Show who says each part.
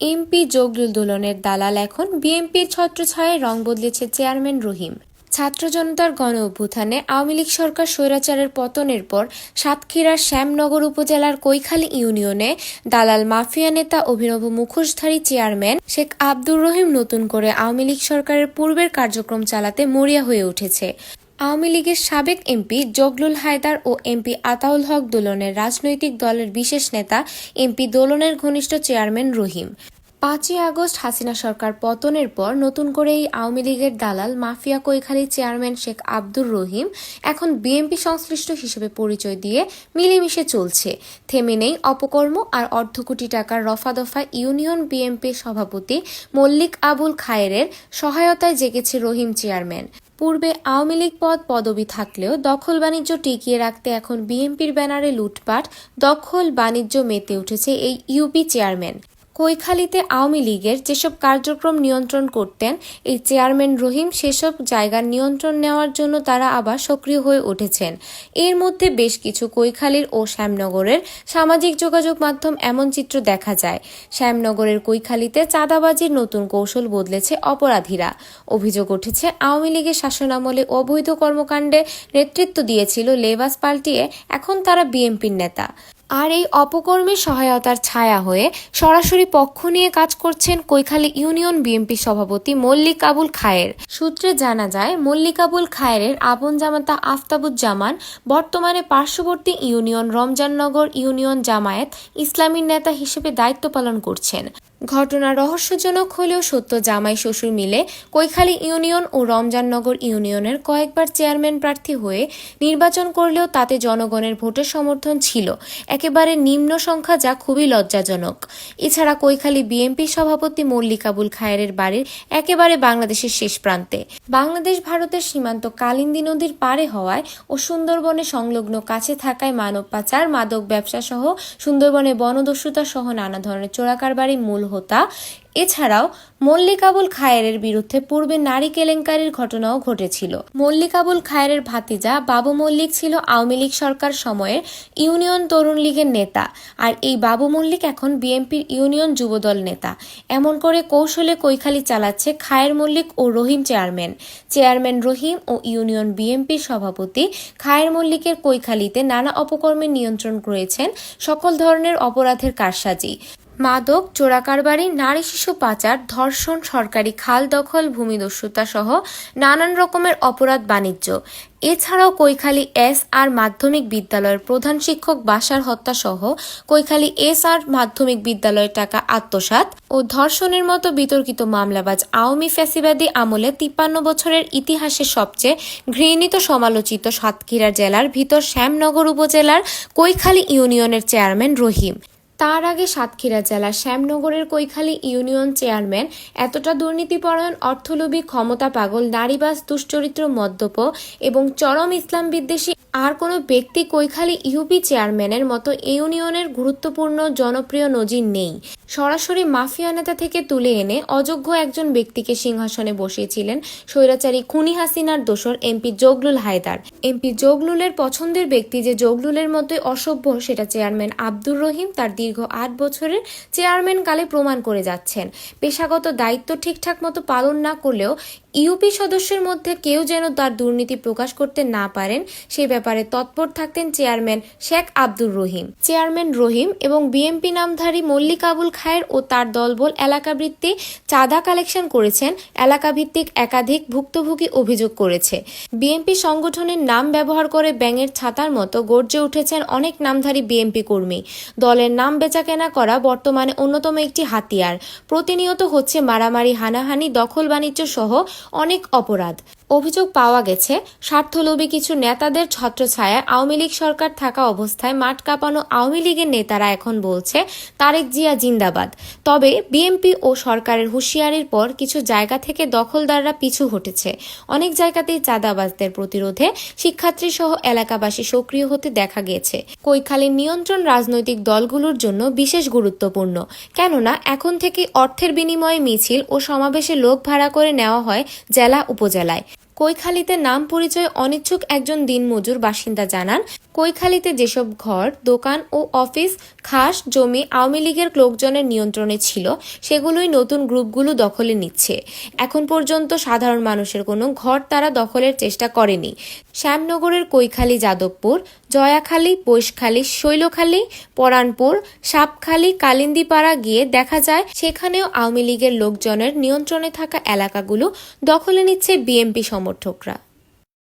Speaker 1: MP Zaglul দোলনের দালাল এখন বিএনপির ছত্রছায়ায় রং বদলেছে চেয়ারম্যান রহিম। ছাত্র জনতার গণ অভ্যুত্থানে আওয়ামী লীগ সরকার স্বৈরাচারের পতনের পর সাতক্ষীরার শ্যামনগর উপজেলার কৈখালী ইউনিয়নে দালাল মাফিয়া নেতা অভিনব মুখোশধারী চেয়ারম্যান শেখ আব্দুর রহিম নতুন করে আওয়ামী লীগ সরকারের পূর্বের কার্যক্রম চালাতে মরিয়া হয়ে উঠেছে। আওয়ামী লীগের সাবেক এমপি জগলুল হায়দার ও এমপি আতাউল হক দোলনের রাজনৈতিক দলের বিশেষ নেতা এমপি দোলনের ঘনিষ্ঠ চেয়ারম্যান রহিম। পাঁচই আগস্ট হাসিনা সরকার পতনের পর নতুন করে এই আওয়ামী লীগের দালাল মাফিয়া কৈখালী চেয়ারম্যান শেখ আব্দুর রহিম এখন বিএনপি সংশ্লিষ্ট হিসেবে পরিচয় দিয়ে মিলেমিশে চলছে। থেমে নেই অপকর্ম আর অর্ধ কোটি টাকার রফা দফা ইউনিয়ন বিএনপির সভাপতি মল্লিক আবুল খায়েরের সহায়তায় জেগেছে রহিম চেয়ারম্যান। পূর্বে আওয়ামী লীগ পদ পদবি থাকলেও দখল বাণিজ্য টিকিয়ে রাখতে এখন বিএনপির ব্যানারে লুটপাট, দখল বাণিজ্য মেতে উঠেছে এই ইউপি চেয়ারম্যান। কৈখালীতে আওয়ামী লীগের যেসব কার্যক্রম নিয়ন্ত্রণ করতেন, এই চেয়ারম্যান রহিম সেসব জায়গার নিয়ন্ত্রণ নেওয়ার জন্য তারা আবার সক্রিয় হয়ে উঠেছেন। এর মধ্যে বেশ কিছু কৈখালীর ও শ্যামনগরের সামাজিক যোগাযোগ মাধ্যম এমন চিত্র দেখা যায়। শ্যামনগরের কৈখালীতে চাঁদাবাজির নতুন কৌশল বদলেছে অপরাধীরা। অভিযোগ উঠেছে, আওয়ামী লীগের শাসনামলে অবৈধ কর্মকাণ্ডে নেতৃত্ব দিয়েছিল লেবাস পাল্টিয়ে এখন তারা বিএনপির নেতা। আর এই অপকর্মের সহায়তার ছায়া হয়ে সরাসরি পক্ষ নিয়ে কাজ করছেন কৈখালী ইউনিয়ন বিএনপি সভাপতি মল্লিক আবুল খায়ের। সূত্রে জানা যায় মল্লিক আবুল খায়েরের আপন জামাতা আফতাবুজ্জামান বর্তমানে পার্শ্ববর্তী ইউনিয়ন রমজাননগর ইউনিয়ন জামায়াত ইসলামীর নেতা হিসেবে দায়িত্ব পালন করছেন। ঘটনা রহস্যজনক হলেও সত্য, জামাই শ্বশুর মিলে কৈখালী ইউনিয়ন ও রমজাননগর ইউনিয়নের কয়েকবার চেয়ারম্যান প্রার্থী হয়ে নির্বাচন করলেও তাতে জনগণের ভোটের সমর্থন ছিল। একেবারে নিম্ন সংখ্যা যা খুবই লজ্জাজনক। এছাড়া কৈখালী বিএনপি সভাপতি মল্লিকাবুল খায়ের বাড়ির একেবারে বাংলাদেশের শেষ প্রান্তে। বাংলাদেশ ভারতের সীমান্ত কালিন্দী নদীর পারে হওয়ায় ও সুন্দরবনে সংলগ্ন কাছে থাকায় মানব পাচার, মাদক ব্যবসা সহ সুন্দরবনে বনদস্যুতা সহ নানা ধরনের চোরাকারবারি মূল হোতা এছাড়াও মল্লিকাবুল খায়েরের বিরুদ্ধে পূর্বে নারী কেলেঙ্কারির ঘটনাও ঘটেছিল। মল্লিকাবুল খায়েরের ভাতিজা বাবু মল্লিক ছিল আওয়ামী লীগ সরকার সময়ের ইউনিয়ন তরুণ লীগের নেতা আর এই বাবু মল্লিক এখন বিএনপির ইউনিয়ন যুবদল নেতা। এমন করে কৌশলে কৈখালি চালাচ্ছে খায়ের মল্লিক ও রহিম চেয়ারম্যান। চেয়ারম্যান রহিম ও ইউনিয়ন বিএনপির সভাপতি খায়ের মল্লিকের কৈখালিতে নানা অপকর্মের নিয়ন্ত্রণ করেছেন সকল ধরনের অপরাধের কারসাজি। মাদক, চোরাকারবারি, নারী শিশু পাচার, ধর্ষণ, সরকারি খাল দখল, ভূমিদস্যুতা সহ নানান রকমের অপরাধ বাণিজ্য। এছাড়াও কৈখালী এস আর মাধ্যমিক বিদ্যালয়ের প্রধান শিক্ষক বাসার হত্যা সহ কৈখালী এস আর মাধ্যমিক বিদ্যালয়ের টাকা আত্মসাৎ ও ধর্ষণের মতো বিতর্কিত মামলাবাজ আওয়ামী ফ্যাসিবাদী আমলে তিপ্পান্ন বছরের ইতিহাসে সবচেয়ে ঘৃণিত সমালোচিত সাতক্ষীরা জেলার ভিতর শ্যামনগর উপজেলার কৈখালী ইউনিয়নের চেয়ারম্যান রহিম। তার আগে সাতক্ষীরা জেলা শ্যামনগরের কৈখালী ইউনিয়ন চেয়ারম্যান, এতটা দুর্নীতিপরায়ণ, অর্থলোভী, ক্ষমতা পাগল নারীবাস দুশ্চরিত্র মদ্যপ এবং চরম ইসলাম বিদ্বেষী আর কোনো ব্যক্তি কৈখালী ইউপি চেয়ারম্যানের মতো ইউনিয়নের গুরুত্বপূর্ণ, জনপ্রিয় নজির নেই। সরাসরি মাফিয়া নেতা থেকে তুলে এনে অযোগ্য একজন ব্যক্তিকে সিংহাসনে বসিয়েছিলেন স্বৈরাচারী খুনি হাসিনার দোসর এমপি জগলুল হায়দার। এমপি জগলুলের পছন্দের ব্যক্তি যে জগলুলের মতোই অসভ্য, সেটা চেয়ারম্যান আব্দুর রহিম, তার দীর্ঘ আট বছরের চেয়ারম্যান কালে প্রমাণ করে যাচ্ছেন। পেশাগত দায়িত্ব ঠিকঠাক মতো পালন না করলেও ইউপি সদস্যের মধ্যে কেউ যেন তার দুর্নীতি প্রকাশ করতে না পারেন, সে ব্যাপারে তৎপর থাকতেন চেয়ারম্যান শেখ আব্দুর রহিম। চেয়ারম্যান রহিম এবং বিএমপি নামধারী মল্লিক আবুল খায়ের ও তার দলবল এলাকাভিত্তিক চাঁদা কালেকশন করেছেন, এলাকাভিত্তিক একাধিক ভুক্তভোগী অভিযোগ করেছে। বিএমপি সংগঠনের নাম ব্যবহার করে ব্যাঙের ছাতার মতো গর্জে উঠেছেন অনেক নামধারী বিএমপি কর্মী। দলের নাম বেচাকেনা করা বর্তমানে অন্যতম একটি হাতিয়ার। প্রতিনিয়ত হচ্ছে মারামারি, হানাহানি, দখল বাণিজ্য সহ অনেক অপরাধ। অভিযোগ পাওয়া গেছে, স্বার্থলোভী কিছু নেতাদের ছত্রছায়ায় আওয়ামী লীগ সরকার থাকা অবস্থায় মাঠ কাঁপানো আওয়ামী লীগের নেতারা এখন বলছে, তারেক জিয়া জিন্দাবাদ। তবে বিএনপি ও সরকারের হুঁশিয়ারির পর কিছু জায়গা থেকে দখলদাররা পিছু হটেছে। অনেক জায়গাতেই চাঁদাবাজদের প্রতিরোধে শিক্ষার্থী সহ এলাকাবাসী সক্রিয় হতে দেখা গিয়েছে কৈখালীর নিয়ন্ত্রণ রাজনৈতিক দলগুলোর জন্য বিশেষ গুরুত্বপূর্ণ। কেননা, এখন থেকে অর্থের বিনিময়ে মিছিল ও সমাবেশে লোক ভাড়া করে নেওয়া হয় জেলা উপজেলায়। কৈখালীতে নাম পরিচয় অনিচ্ছুক একজন দিনমজুর বাসিন্দা জানান, কৈখালীতে যেসব ঘর, দোকান ও অফিস, খাস, জমি আওয়ামী লীগের লোকজনের নিয়ন্ত্রণে ছিল, সেগুলোই নতুন গ্রুপগুলো দখলে নিচ্ছে। এখন পর্যন্ত সাধারণ মানুষের কোনো ঘর তারা দখলের চেষ্টা করেনি। শ্যামনগরের কৈখালী যাদবপুর, জয়াখালী পৈশখালী শৈলখালী, পরানপুর, সাপখালী, কালিন্দিপাড়া গিয়ে দেখা যায়, সেখানেও আওয়ামী লীগের লোকজনের নিয়ন্ত্রণে থাকা এলাকাগুলো দখলে নিচ্ছে বিএমপি সমর্থকরা।